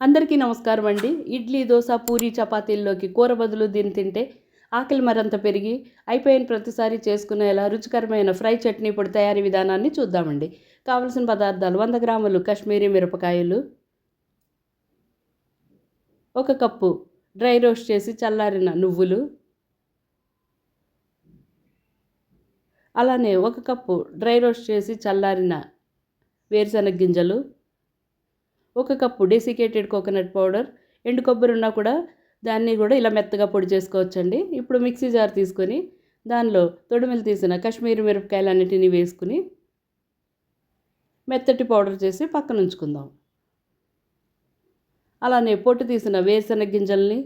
అందరికీ నమస్కారం అండి. ఇడ్లీ దోశ పూరి చపాతీల్లోకి కూర బదులు దీన్ని తింటే ఆకలి మరంత పెరిగి అయిపోయిన ప్రతిసారి చేసుకునేలా రుచికరమైన ఫ్రై చట్నీ పొడి తయారీ విధానాన్ని చూద్దామండి. కావలసిన పదార్థాలు వంద గ్రాములు కాశ్మీరీ మిరపకాయలు ఒక కప్పు డ్రై రోస్ట్ చేసి చల్లారిన నువ్వులు అలానే ఒక కప్పు డ్రై రోస్ట్ చేసి చల్లారిన వేరుశనగ గింజలు ఒక కప్పు డెసికేటెడ్ కోకోనట్ పౌడర్ ఎండు కొబ్బరి ఉన్నా కూడా దాన్ని కూడా ఇలా మెత్తగా పొడి చేసుకోవచ్చండి. ఇప్పుడు మిక్సీ జార్ తీసుకొని దానిలో తొడిమిలు తీసిన కాశ్మీరీ మిరపకాయలన్నిటిని వేసుకుని మెత్తటి పౌడర్ చేసి పక్కన ఉంచుకుందాం. అలానే పొట్టు తీసిన వేరుశనగ గింజల్ని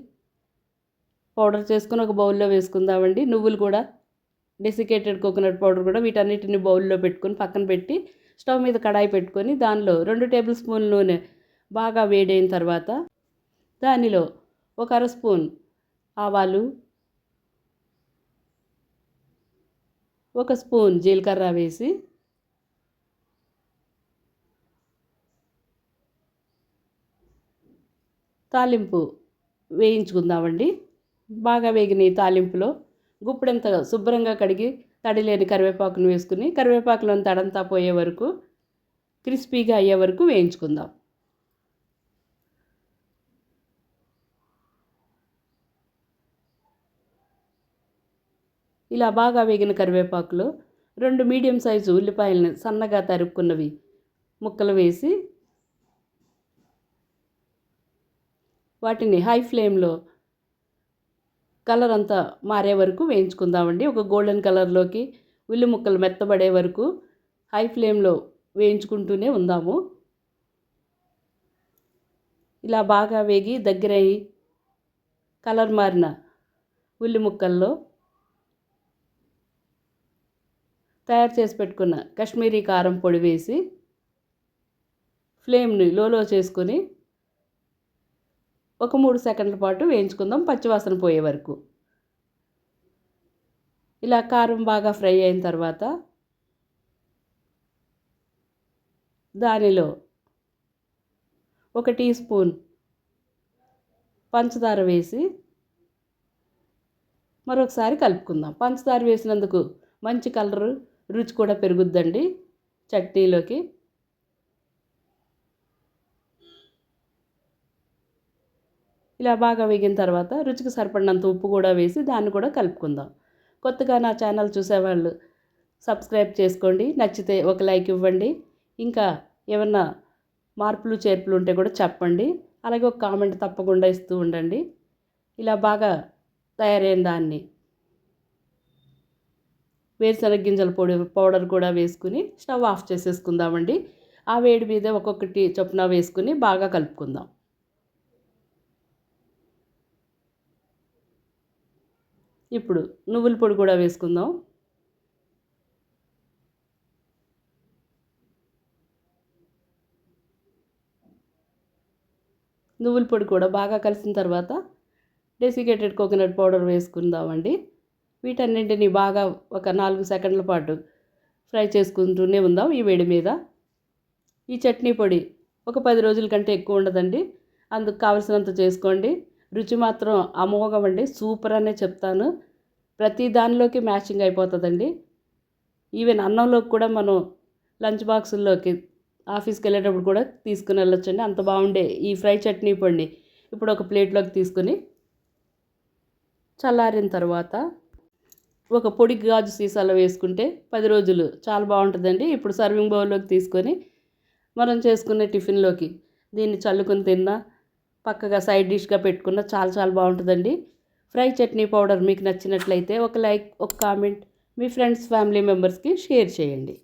పౌడర్ చేసుకుని ఒక బౌల్లో వేసుకుందామండి. నువ్వులు కూడా డెసికేటెడ్ కోకోనట్ పౌడర్ కూడా వీటన్నిటిని బౌల్లో పెట్టుకొని పక్కన పెట్టి స్టవ్ మీద కడాయి పెట్టుకొని దానిలో రెండు టేబుల్ స్పూన్ నూనె బాగా వేడైన తర్వాత దానిలో ఒక అర స్పూన్ ఆవాలు ఒక స్పూన్ జీలకర్ర వేసి తాలింపు వేయించుకుందామండి. బాగా వేగిన ఈ తాలింపులో గుప్పుడంత శుభ్రంగా కడిగి తడి లేని కరివేపాకును వేసుకుని కరివేపాకులోని తడంతా పోయే వరకు క్రిస్పీగా అయ్యే వరకు వేయించుకుందాం. ఇలా బాగా వేగిన కరివేపాకులో రెండు మీడియం సైజు ఉల్లిపాయలను సన్నగా తరుక్కున్నవి. ముక్కలు వేసి వాటిని హై ఫ్లేమ్లో కలర్ అంతా మారే వరకు వేయించుకుందామండి. ఒక గోల్డెన్ కలర్లోకి ఉల్లి ముక్కలు మెత్తబడే వరకు హై ఫ్లేమ్లో వేయించుకుంటూనే ఉందాము. ఇలా బాగా వేగి దగ్గరయ్యి కలర్ మారిన ఉల్లి ముక్కల్లో తయారు చేసి పెట్టుకున్న కాశ్మీరీ కారం పొడి వేసి ఫ్లేమ్ని లోలో చేసుకొని ఒక మూడు సెకండ్ల పాటు వేయించుకుందాం పచ్చివాసన పోయే వరకు. ఇలా కారం బాగా ఫ్రై అయిన తర్వాత దానిలో ఒక టీ స్పూన్ పంచదార వేసి మరొకసారి కలుపుకుందాం. పంచదార వేసినందుకు మంచి కలరు రుచి కూడా పెరుగుద్దండి చట్నీలోకి. ఇలా బాగా వేగిన తర్వాత రుచికి సరిపడినంత ఉప్పు కూడా వేసి దాన్ని కూడా కలుపుకుందాం. కొత్తగా నా ఛానల్ చూసేవాళ్ళు సబ్స్క్రైబ్ చేసుకోండి నచ్చితే ఒక లైక్ ఇవ్వండి ఇంకా ఏమన్నా మార్పులు చేర్పులు ఉంటే కూడా చెప్పండి అలాగే ఒక కామెంట్ తప్పకుండా ఇస్తూ ఉండండి. ఇలా బాగా తయారైన దాన్ని వేరుశనగ గింజల పొడి పౌడర్ కూడా వేసుకుని స్టవ్ ఆఫ్ చేసేసుకుందామండి. ఆ వేడి మీద ఒక్కొక్కటి చొప్పున వేసుకుని బాగా కలుపుకుందాం. ఇప్పుడు నువ్వుల పొడి కూడా వేసుకుందాం. నువ్వుల పొడి కూడా బాగా కలిసిన తర్వాత డెసికేటెడ్ కోకోనట్ పౌడర్ వేసుకుందామండి. వీటన్నింటిని బాగా ఒక నాలుగు సెకండ్ల పాటు ఫ్రై చేసుకుంటూనే ఉందాం ఈ వేడి మీద. ఈ చట్నీ పొడి ఒక పది రోజుల కంటే ఎక్కువ ఉండదండి. అందుకు కావలసినంత చేసుకోండి. రుచి మాత్రం అమోఘం అండి. సూపర్ అనే చెప్తాను. ప్రతి దానిలోకి మ్యాచింగ్ అయిపోతుందండి. ఈవెన్ అన్నంలోకి కూడా మనం లంచ్ బాక్సుల్లోకి ఆఫీస్కి వెళ్ళేటప్పుడు కూడా తీసుకుని వెళ్ళొచ్చండి. అంత బాగుండే ఈ ఫ్రై చట్నీ పొడిని ఇప్పుడు ఒక ప్లేట్లోకి తీసుకుని చల్లారిన తర్వాత ఒక పొడి గాజు సీసాలో వేసుకుంటే పది రోజులు చాలా బాగుంటుందండి. ఇప్పుడు సర్వింగ్ బౌల్లోకి తీసుకొని మనం చేసుకునే టిఫిన్లోకి దీన్ని చల్లుకొని తిన్నా పక్కగా సైడ్ డిష్గా పెట్టుకున్న చాలా చాలా బాగుంటుందండి. ఫ్రై చట్నీ పౌడర్ మీకు నచ్చినట్లయితే ఒక లైక్ ఒక కామెంట్ మీ ఫ్రెండ్స్ ఫ్యామిలీ మెంబర్స్కి షేర్ చేయండి.